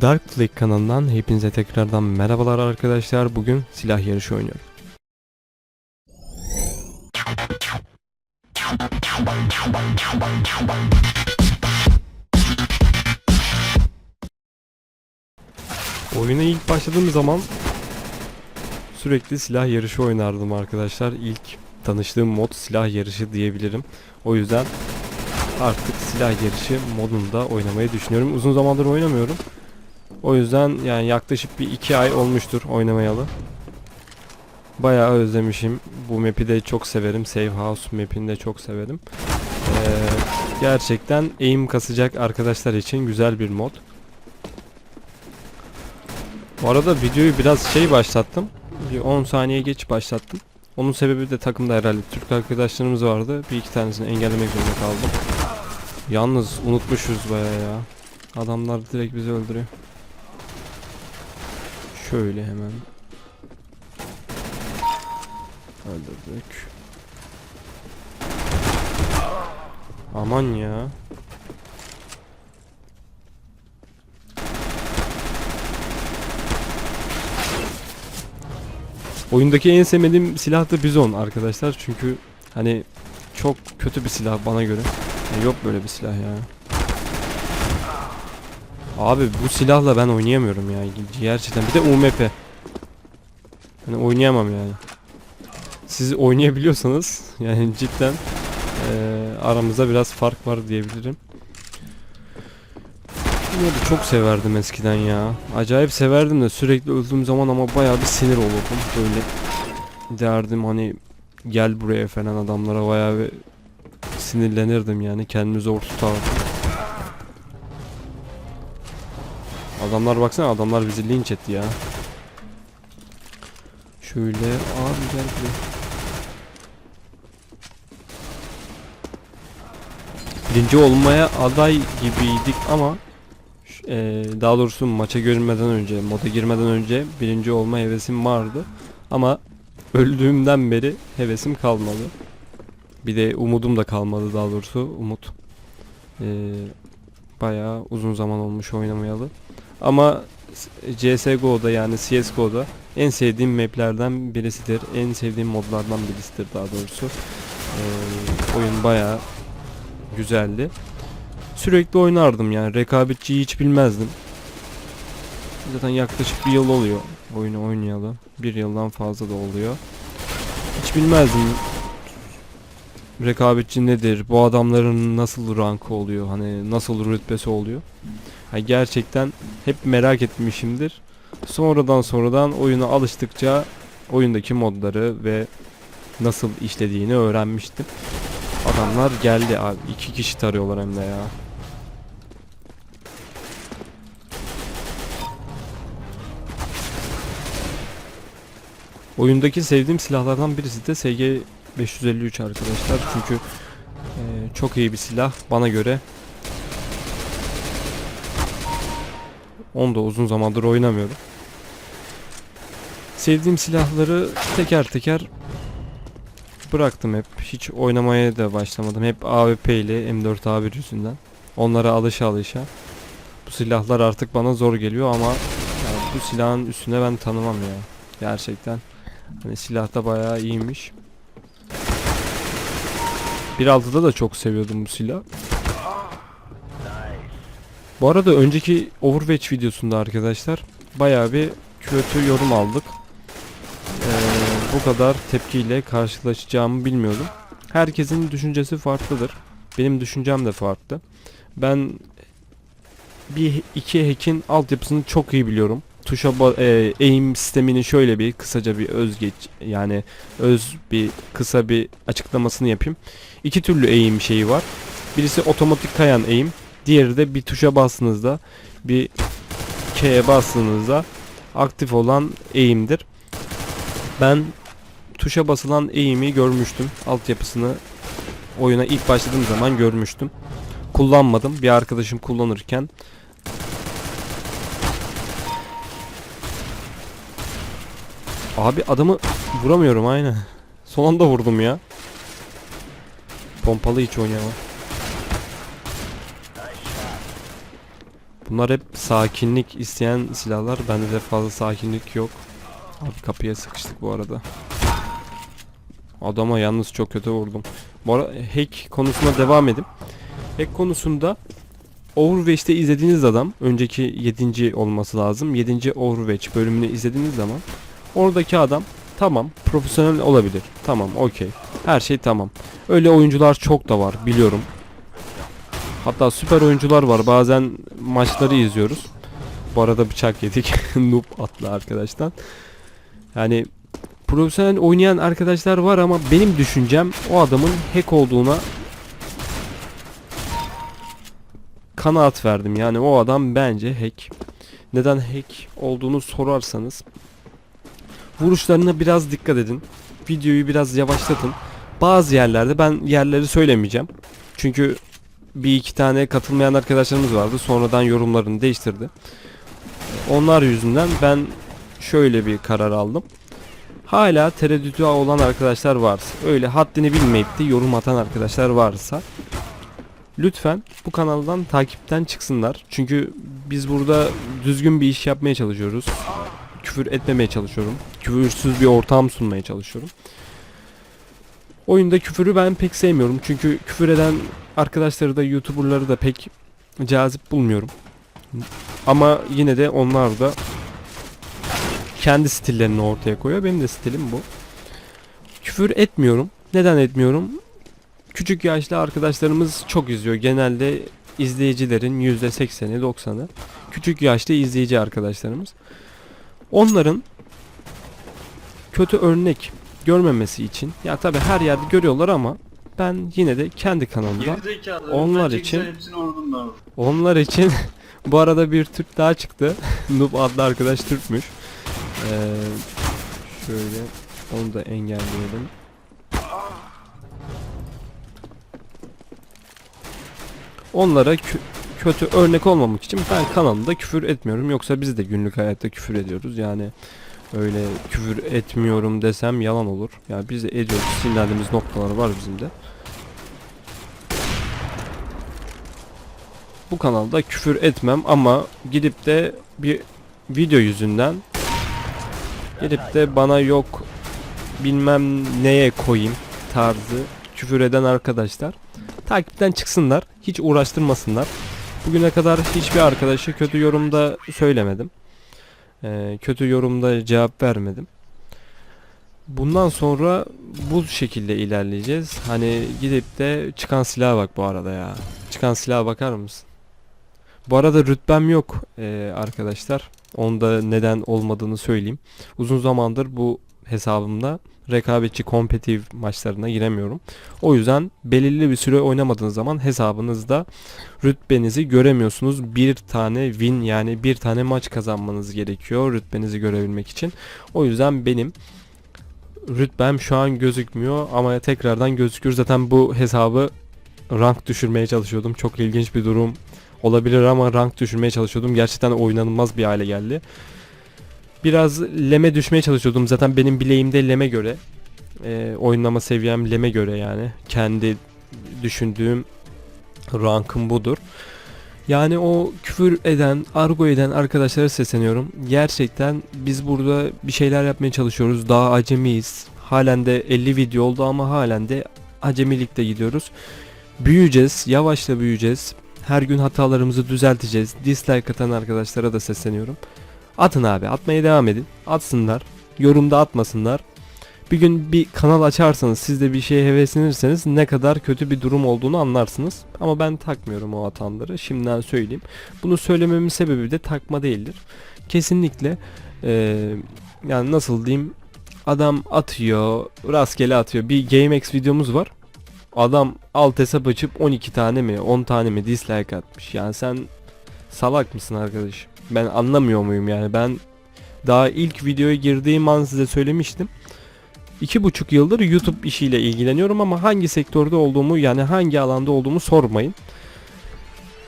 Dark Flag kanalından hepinize tekrardan merhabalar arkadaşlar. Bugün silah yarışı oynuyorum. Oyuna ilk başladığım zaman sürekli silah yarışı oynardım arkadaşlar. İlk tanıştığım mod silah yarışı diyebilirim. O yüzden artık silah yarışı modunda oynamayı düşünüyorum. Uzun zamandır oynamıyorum. O yüzden yani yaklaşık bir iki ay olmuştur oynamayalı. Bayağı özlemişim. Bu map'i de çok severim. Save House map'ini de çok severim. Ee, gerçekten aim kasacak arkadaşlar için güzel bir mod. Bu arada videoyu biraz şey başlattım. Bir 10 saniye geç başlattım. Onun sebebi de takımda herhalde Türk arkadaşlarımız vardı. Bir iki tanesini engellemek zorunda kaldım. Yalnız unutmuşuz bayağı ya. Adamlar direkt bizi öldürüyor. Şöyle hemen. Öldürdük. Aman ya. Oyundaki en sevmediğim silah da Bizon arkadaşlar. Çünkü hani çok kötü bir silah bana göre. Ya yok böyle bir silah ya. Abi bu silahla ben oynayamıyorum ya. Gerçekten. Bir de UMP. Hani oynayamam yani. Siz oynayabiliyorsanız yani cidden eee, aramızda biraz fark var diyebilirim. Bunları çok severdim eskiden ya. Acayip severdim de sürekli öldüğüm zaman ama bayağı bir sinir olurdum. Böyle derdim hani gel buraya falan adamlara bayağı bir sinirlenirdim yani kendimi zor tutardım. Adamlar baksana adamlar bizi linç etti ya. Şöyle abi gel buraya. Birinci olmaya aday gibiydik ama eee, daha doğrusu maça görünmeden önce, moda girmeden önce birinci olma hevesim vardı. Ama öldüğümden beri hevesim kalmadı. Bir de umudum da kalmadı daha doğrusu umut. Eee bayağı uzun zaman olmuş oynamayalı. Ama CSGO'da yani CSGO'da en sevdiğim maplerden birisidir. En sevdiğim modlardan birisidir daha doğrusu. Eee, oyun bayağı güzeldi. Sürekli oynardım yani rekabetçiyi hiç bilmezdim. Zaten yaklaşık bir yıl oluyor oyunu oynayalı. Bir yıldan fazla da oluyor. Hiç bilmezdim rekabetçi nedir, bu adamların nasıl rankı oluyor, hani nasıl rütbesi oluyor. Ha, gerçekten hep merak etmişimdir. Sonradan sonradan oyuna alıştıkça oyundaki modları ve nasıl işlediğini öğrenmiştim. Adamlar geldi abi. iki kişi tarıyorlar hem de ya. Oyundaki sevdiğim silahlardan birisi de SG 553 arkadaşlar. Çünkü e, çok iyi bir silah bana göre. Onu da uzun zamandır oynamıyorum. Sevdiğim silahları teker teker bıraktım hep. Hiç oynamaya da başlamadım. Hep AWP ile M4A1 yüzünden. Onlara alışa alışa. Bu silahlar artık bana zor geliyor ama yani bu silahın üstüne ben tanımam ya. Gerçekten. Hani silah da bayağı iyiymiş. 1.6'da da çok seviyordum bu silah. Bu arada önceki Overwatch videosunda arkadaşlar bayağı bir kötü yorum aldık. Ee, bu kadar tepkiyle karşılaşacağımı bilmiyordum. Herkesin düşüncesi farklıdır. Benim düşüncem de farklı. Ben bir iki hack'in altyapısını çok iyi biliyorum. Tuşa e, aim sistemini şöyle bir kısaca bir özgeç yani öz bir kısa bir açıklamasını yapayım. İki türlü aim şeyi var. Birisi otomatik kayan aim, diğeri de bir tuşa bastığınızda bir K'ye bastığınızda aktif olan aim'dir. Ben tuşa basılan aim'i görmüştüm. Altyapısını oyuna ilk başladığım zaman görmüştüm. Kullanmadım. Bir arkadaşım kullanırken Abi adamı vuramıyorum aynen. Son anda vurdum ya. Pompalı hiç oynayamam. Bunlar hep sakinlik isteyen silahlar. Bende de fazla sakinlik yok. Abi kapıya sıkıştık bu arada. Adama yalnız çok kötü vurdum. Bu arada hack konusuna devam edeyim. Hack konusunda Overwatch'te izlediğiniz adam önceki 7. olması lazım. 7. Overwatch bölümünü izlediğiniz zaman oradaki adam tamam profesyonel olabilir. Tamam okey. Her şey tamam. Öyle oyuncular çok da var biliyorum. Hatta süper oyuncular var. Bazen maçları izliyoruz. Bu arada bıçak yedik. Noob atlı arkadaştan. Yani profesyonel oynayan arkadaşlar var ama benim düşüncem o adamın hack olduğuna kanaat verdim. Yani o adam bence hack. Neden hack olduğunu sorarsanız vuruşlarına biraz dikkat edin. Videoyu biraz yavaşlatın. Bazı yerlerde ben yerleri söylemeyeceğim. Çünkü bir iki tane katılmayan arkadaşlarımız vardı. Sonradan yorumlarını değiştirdi. Onlar yüzünden ben şöyle bir karar aldım. Hala tereddütü olan arkadaşlar varsa, öyle haddini bilmeyip de yorum atan arkadaşlar varsa lütfen bu kanaldan takipten çıksınlar. Çünkü biz burada düzgün bir iş yapmaya çalışıyoruz. Küfür etmemeye çalışıyorum. Küfürsüz bir ortam sunmaya çalışıyorum. Oyunda küfürü ben pek sevmiyorum. Çünkü küfür eden arkadaşları da YouTuber'ları da pek cazip bulmuyorum. Ama yine de onlar da kendi stillerini ortaya koyuyor. Benim de stilim bu. Küfür etmiyorum. Neden etmiyorum? Küçük yaşlı arkadaşlarımız çok izliyor. Genelde izleyicilerin %80'i 90'ı küçük yaşlı izleyici arkadaşlarımız. Onların kötü örnek görmemesi için ya tabi her yerde görüyorlar ama ben yine de kendi kanalımda Gerizekalı. onlar için- hepsini onlar için bu arada bir Türk daha çıktı. Noob adlı arkadaş Türkmüş. Ee, şöyle onu da engelleyelim. Onlara kö- kötü örnek olmamak için ben kanalımda küfür etmiyorum. Yoksa biz de günlük hayatta küfür ediyoruz. Yani öyle küfür etmiyorum desem yalan olur. Yani biz de ediyoruz. Sinirlendiğimiz noktalar var bizim de. bu kanalda küfür etmem ama gidip de bir video yüzünden gidip de bana yok bilmem neye koyayım tarzı küfür eden arkadaşlar takipten çıksınlar hiç uğraştırmasınlar bugüne kadar hiçbir arkadaşı kötü yorumda söylemedim Ee, kötü yorumda cevap vermedim bundan sonra bu şekilde ilerleyeceğiz hani gidip de çıkan silaha bak bu arada ya çıkan silaha bakar mısın bu arada rütbem yok eee, arkadaşlar. Onda neden olmadığını söyleyeyim. Uzun zamandır bu hesabımda rekabetçi kompetitif maçlarına giremiyorum. O yüzden belirli bir süre oynamadığınız zaman hesabınızda rütbenizi göremiyorsunuz. Bir tane win yani bir tane maç kazanmanız gerekiyor rütbenizi görebilmek için. O yüzden benim rütbem şu an gözükmüyor ama tekrardan gözükür. Zaten bu hesabı rank düşürmeye çalışıyordum. Çok ilginç bir durum olabilir ama rank düşürmeye çalışıyordum. Gerçekten oynanılmaz bir hale geldi. Biraz leme düşmeye çalışıyordum. Zaten benim bileğimde leme göre. Ee, oynama seviyem leme göre yani. Kendi düşündüğüm rankım budur. Yani o küfür eden, argo eden arkadaşlara sesleniyorum. Gerçekten biz burada bir şeyler yapmaya çalışıyoruz. Daha acemiyiz. Halen de 50 video oldu ama halen de acemilikte gidiyoruz. Büyüyeceğiz, yavaşla büyüyeceğiz. Her gün hatalarımızı düzelteceğiz. Dislike atan arkadaşlara da sesleniyorum. Atın abi, atmaya devam edin. Atsınlar. Yorumda atmasınlar. Bir gün bir kanal açarsanız, siz de bir şeye heveslenirseniz ne kadar kötü bir durum olduğunu anlarsınız. Ama ben takmıyorum o atanları. Şimdiden söyleyeyim. Bunu söylememin sebebi de takma değildir. Kesinlikle eee, yani nasıl diyeyim adam atıyor, rastgele atıyor. Bir GameX videomuz var. Adam alt hesap açıp 12 tane mi 10 tane mi dislike atmış. Yani sen salak mısın arkadaş? Ben anlamıyor muyum yani ben daha ilk videoya girdiğim an size söylemiştim. İki buçuk yıldır YouTube işiyle ilgileniyorum ama hangi sektörde olduğumu yani hangi alanda olduğumu sormayın.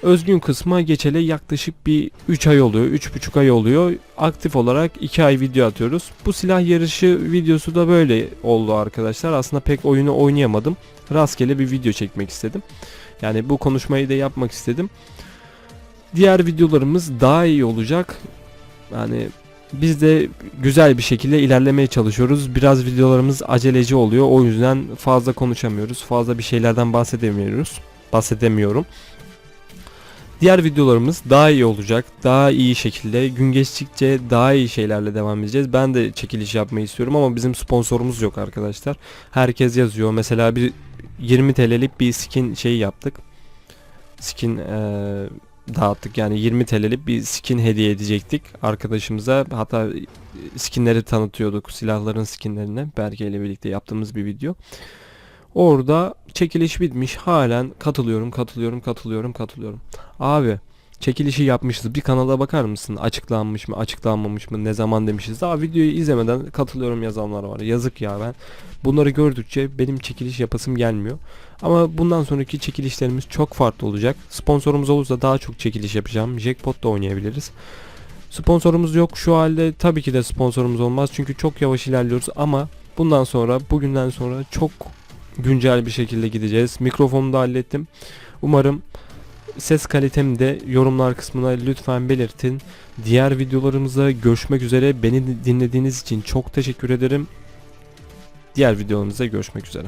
Özgün kısma geçeli yaklaşık bir 3 ay oluyor, 3,5 ay oluyor. Aktif olarak 2 ay video atıyoruz. Bu silah yarışı videosu da böyle oldu arkadaşlar. Aslında pek oyunu oynayamadım. Rastgele bir video çekmek istedim. Yani bu konuşmayı da yapmak istedim. Diğer videolarımız daha iyi olacak. Yani biz de güzel bir şekilde ilerlemeye çalışıyoruz. Biraz videolarımız aceleci oluyor. O yüzden fazla konuşamıyoruz. Fazla bir şeylerden bahsedemiyoruz. Bahsedemiyorum. Diğer videolarımız daha iyi olacak. Daha iyi şekilde gün geçtikçe daha iyi şeylerle devam edeceğiz. Ben de çekiliş yapmayı istiyorum ama bizim sponsorumuz yok arkadaşlar. Herkes yazıyor. Mesela bir 20 TL'lik bir skin şeyi yaptık. Skin eee, dağıttık. Yani 20 TL'lik bir skin hediye edecektik arkadaşımıza. Hatta skinleri tanıtıyorduk. Silahların skinlerini. Berke ile birlikte yaptığımız bir video. Orada çekiliş bitmiş. Halen katılıyorum, katılıyorum, katılıyorum, katılıyorum. Abi çekilişi yapmışız. Bir kanala bakar mısın? Açıklanmış mı, açıklanmamış mı, ne zaman demişiz. Daha videoyu izlemeden katılıyorum yazanlar var. Yazık ya ben. Bunları gördükçe benim çekiliş yapasım gelmiyor. Ama bundan sonraki çekilişlerimiz çok farklı olacak. Sponsorumuz olursa daha çok çekiliş yapacağım. Jackpot da oynayabiliriz. Sponsorumuz yok şu halde tabii ki de sponsorumuz olmaz çünkü çok yavaş ilerliyoruz ama bundan sonra bugünden sonra çok güncel bir şekilde gideceğiz. Mikrofonu da hallettim. Umarım ses kalitemi de yorumlar kısmına lütfen belirtin. Diğer videolarımızda görüşmek üzere. Beni dinlediğiniz için çok teşekkür ederim. Diğer videolarımızda görüşmek üzere.